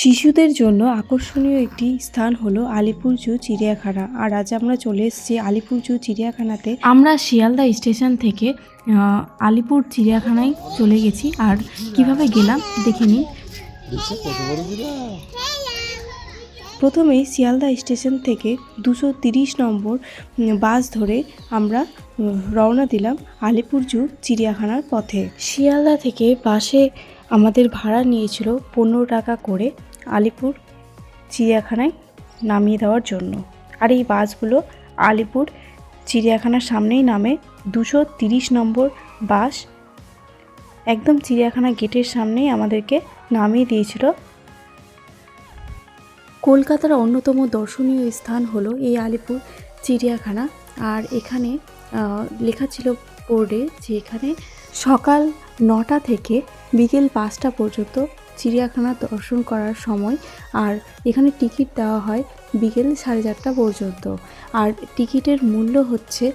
শিশুদের জন্য আকর্ষণীয় একটি স্থান হলো আলিপুর জু চিড়িয়াখানা। আর আজ আমরা চলে এসেছি আলিপুর জু চিড়িয়াখানাতে। আমরা শিয়ালদা স্টেশন থেকে আলিপুর চিড়িয়াখানায় চলে গেছি। আর কীভাবে গেলাম দেখে নিন প্রথমেই শিয়ালদা স্টেশন থেকে দুশো তিরিশ নম্বর বাস ধরে আমরা রওনা দিলাম আলিপুর জু চিড়িয়াখানার পথে। শিয়ালদা থেকে বাসে আমাদের ভাড়া নিয়েছিল পনেরো টাকা করে আলিপুর চিড়িয়াখানায় নামিয়ে দেওয়ার জন্য। আর এই বাসগুলো আলিপুর চিড়িয়াখানার সামনেই নামে দুশো তিরিশ নম্বর বাস। একদম চিড়িয়াখানা গেটের সামনেই আমাদেরকে নামিয়ে দিয়েছিল। কলকাতার অন্যতম দর্শনীয় স্থান হলো এই আলিপুর চিড়িয়াখানা। আর এখানে লেখা ছিল বোর্ডে যে এখানে সকাল নটা থেকে বিকেল পাঁচটা পর্যন্ত চিড়িয়াখানা দর্শন করার সময় আর এখানে টিকিট দেওয়া হয় বিকেল সাড়ে চারটা পর্যন্ত। আর টিকিটের মূল্য হচ্ছে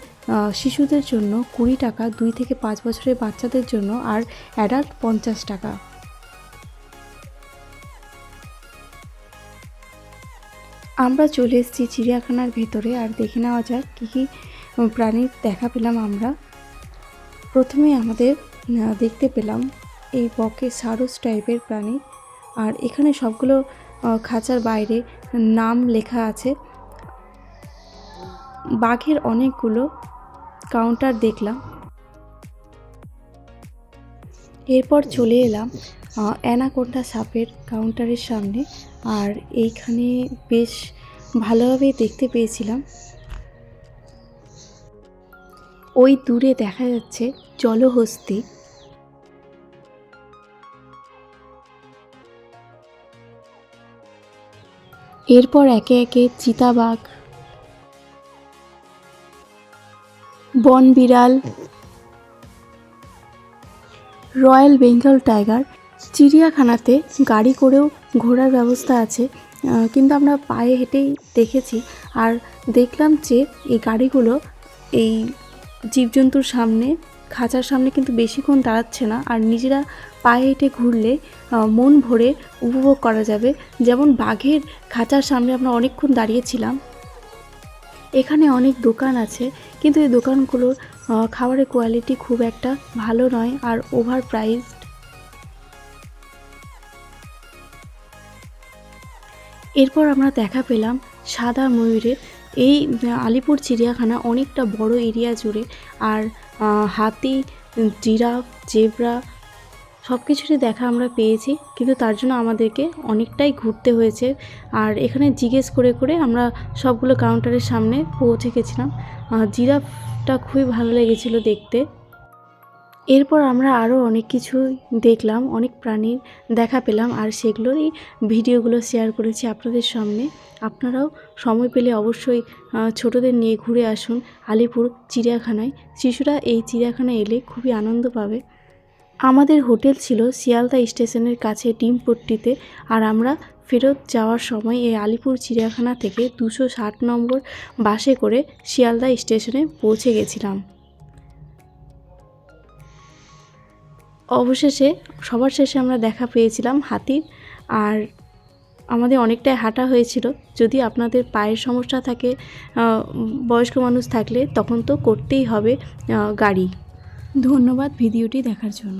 শিশুদের জন্য কুড়ি টাকা, দুই থেকে পাঁচ বছরের বাচ্চাদের জন্য আর অ্যাডাল্ট পঞ্চাশ টাকা। আমরা চলে এসেছি চিড়িয়াখানার ভেতরে। আর দেখে নেওয়া যাক কী কী প্রাণীর দেখা পেলাম আমরা। প্রথমে আমাদের দেখতে পেলাম এই বকে সারস টাইপের প্রাণী। আর এখানে সবগুলো খাঁচার বাইরে নাম লেখা আছে। বাঘের অনেকগুলো কাউন্টার দেখলাম। এরপর চলে এলাম অ্যানাকোন্ডা সাপের কাউন্টারের সামনে। আর এইখানে বেশ ভালোভাবে দেখতে পেয়েছিলাম। ওই দূরে দেখা যাচ্ছে জলহস্তি। এরপর একে একে চিতাবাঘ বন বিড়াল রয়্যাল বেঙ্গল টাইগার চিড়িয়াখানাতে গাড়ি করেও ঘোরার ব্যবস্থা আছে কিন্তু আমরা পায়ে হেঁটেই দেখেছি আর দেখলাম যে এই গাড়িগুলো এই জীবজন্তুর সামনে খাঁচার সামনে কিন্তু বেশিক্ষণ দাঁড়াচ্ছে না আর নিজেরা পায়ে হেঁটে ঘুরলে মন ভরে উপভোগ করা যাবে। যেমন বাঘের খাঁচার সামনে আমরা অনেকক্ষণ দাঁড়িয়েছিলাম। এখানে অনেক দোকান আছে, কিন্তু এই দোকানগুলোর খাবারের কোয়ালিটি খুব একটা ভালো নয় আর ওভার প্রাইসড এরপর আমরা দেখা পেলাম সাদা ময়ূরের এই আলিপুর চিড়িয়াখানা অনেকটা বড় এরিয়া জুড়ে আর হাতি, জিরাফ, জেব্রা সব কিছুরই দেখা আমরা পেয়েছি। কিন্তু তার জন্য আমাদেরকে অনেকটাই ঘুরতে হয়েছে। আর এখানে জিজ্ঞেস করে করে আমরা সবগুলো কাউন্টারের সামনে পৌঁছে গেছিলাম। জিরাফটা খুবই ভালো লেগেছিলো দেখতে। এরপর আমরা আরও অনেক কিছু দেখলাম, অনেক প্রাণীর দেখা পেলাম আর সেগুলোরই ভিডিওগুলো শেয়ার করেছি আপনাদের সামনে। আপনারাও সময় পেলে অবশ্যই ছোটদের নিয়ে ঘুরে আসুন আলিপুর চিড়িয়াখানায়। শিশুরা এই চিড়িয়াখানায় এলে খুবই আনন্দ পাবে। আমাদের হোটেল ছিল শিয়ালদা স্টেশনের কাছে ডিমপট্টিতে আর আমরা ফেরত যাওয়ার সময় এই আলিপুর চিড়িয়াখানা থেকে দুশো ষাট নম্বর বাসে করে শিয়ালদা স্টেশনে পৌঁছে গেছিলাম। অবশেষে, সবার শেষে আমরা দেখা পেয়েছিলাম হাতির। আর আমাদের অনেকটাই হাঁটা হয়েছিল। যদি আপনাদের পায়ের সমস্যা থাকে বয়স্ক মানুষ থাকলে তখন তো করতেই হবে গাড়ি। ধন্যবাদ ভিডিওটি দেখার জন্য।